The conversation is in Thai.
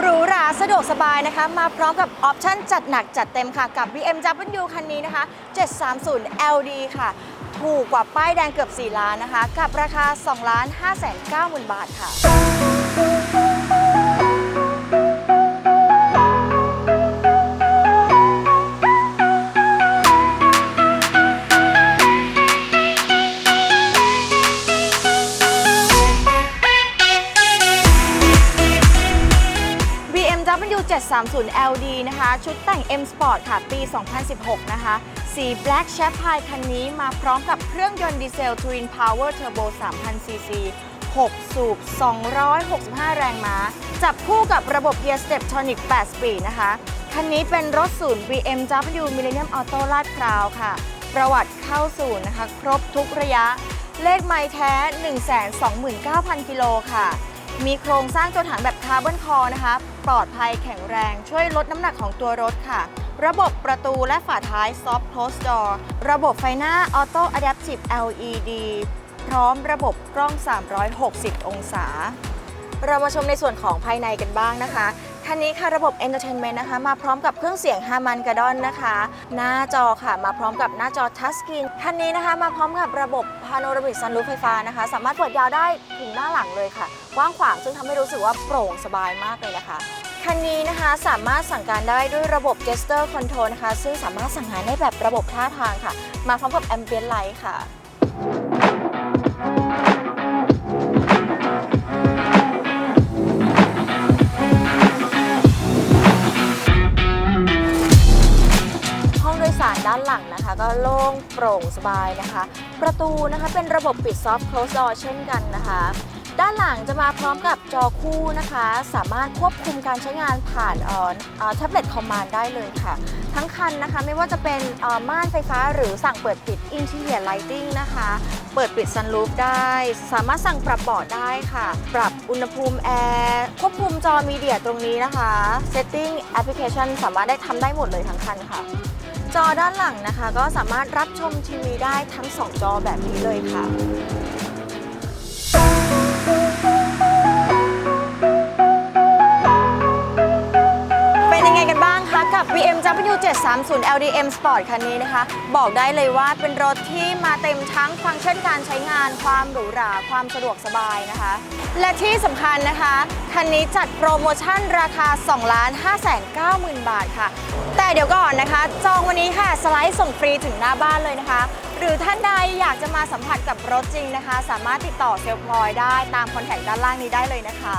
หรูหราสะดวกสบายนะคะ มาพร้อมกับออปชั่นจัดหนักจัดเต็มค่ะ กับ BMW คันนี้นะคะ 730 LD ค่ะ ถูกกว่าป้ายแดงเกือบ 4 ล้านนะคะ กับราคา 2 5 9 0 0 0 0 บาทค่ะ 730 LD นะคะ ชุดแต่ง M Sport ค่ะ ปี 2016 นะคะ สี Black Champagne คันนี้มาพร้อมกับเครื่องยนต์ดีเซล Twin Power Turbo 3,000 cc 6 สูบ 265 แรงม้า จับคู่กับระบบ Gear Step Tonic 8 Speed นะคะ คันนี้เป็นรถศูนย์ BMW Millennium Auto ลาดพร้าวค่ะ ประวัติเข้าศูนย์นะคะ ครบทุกระยะ เลขไมล์แท้ 129,000 กิโลค่ะ มีโครงสร้างตัวถังแบบคาร์บอนคอนะคะ ปลอดภัยแข็งแรงช่วยลดน้ำหนักของตัวรถค่ะ ระบบประตูและฝาท้าย Soft Close Door ระบบไฟหน้า Auto Adaptive LED พร้อมระบบกล้อง 360 องศา เรามาชมในส่วนของภายในกันบ้างนะคะ คันนี้ค่ะระบบ Entertainment นะคะ มาพร้อมกับเครื่องเสียง Harman Kardon นะคะ หน้าจอค่ะ มาพร้อมกับหน้าจอ Touch Screen คันนี้นะคะ มาพร้อมกับระบบ Panoramic Sunroof ไฟฟ้านะคะ สามารถเปิดยาวได้ถึงหน้าหลังเลยค่ะกว้างขวางซึ่งทำให้รู้สึกว่าโปร่งสบายมากเลยนะคะคันนี้นะคะสามารถสั่งการได้ด้วยระบบ Gesture Control นะคะ ซึ่งสามารถสั่งงานได้แบบระบบท่าทางค่ะ มาพร้อมกับ Ambient Light ค่ะ สารด้านหลังนะคะ ก็โล่งโปร่งสบายนะคะ ประตูนะคะเป็นระบบปิด soft close door เช่นกันนะคะ ด้านหลังจะมาพร้อมกับจอคู่นะคะ สามารถควบคุมการใช้งานผ่านแท็บเล็ตคอมมานด์ได้เลยค่ะ ทั้งคันนะคะไม่ว่าจะเป็นม่านไฟฟ้าหรือสั่งเปิดปิด interior lighting นะคะ เปิดปิด sunroof ได้ สามารถสั่งปรับเบาะได้ค่ะ ปรับ อุณหภูมิแอร์ควบคุมจอมีเดียตรงนี้นะคะ setting application สามารถได้ทำได้หมดเลยทั้งคันค่ะ จอด้านหลังนะคะ ก็สามารถรับชมทีวีได้ทั้ง 2 จอแบบนี้เลยค่ะ 730 LDM Sport คันนี้นะคะ บอกได้เลยว่าเป็นรถที่มาเต็มทั้งฟังก์ชันการใช้งาน ความหรูหรา ความสะดวกสบายนะคะ และที่สำคัญนะคะ คันนี้จัดโปรโมชั่นราคา 2 5 9 0 0 0 บาทค่ะ แต่เดี๋ยวก่อนนะคะ จองวันนี้ค่ะสไลด์ส่งฟรีถึงหน้าบ้านเลยนะคะ หรือท่านใดอยากจะมาสัมผัสกับรถจริงนะคะ สามารถติดต่อเซลล์พลอยได้ตามคอนแทคด้านล่างนี้ได้เลยนะคะ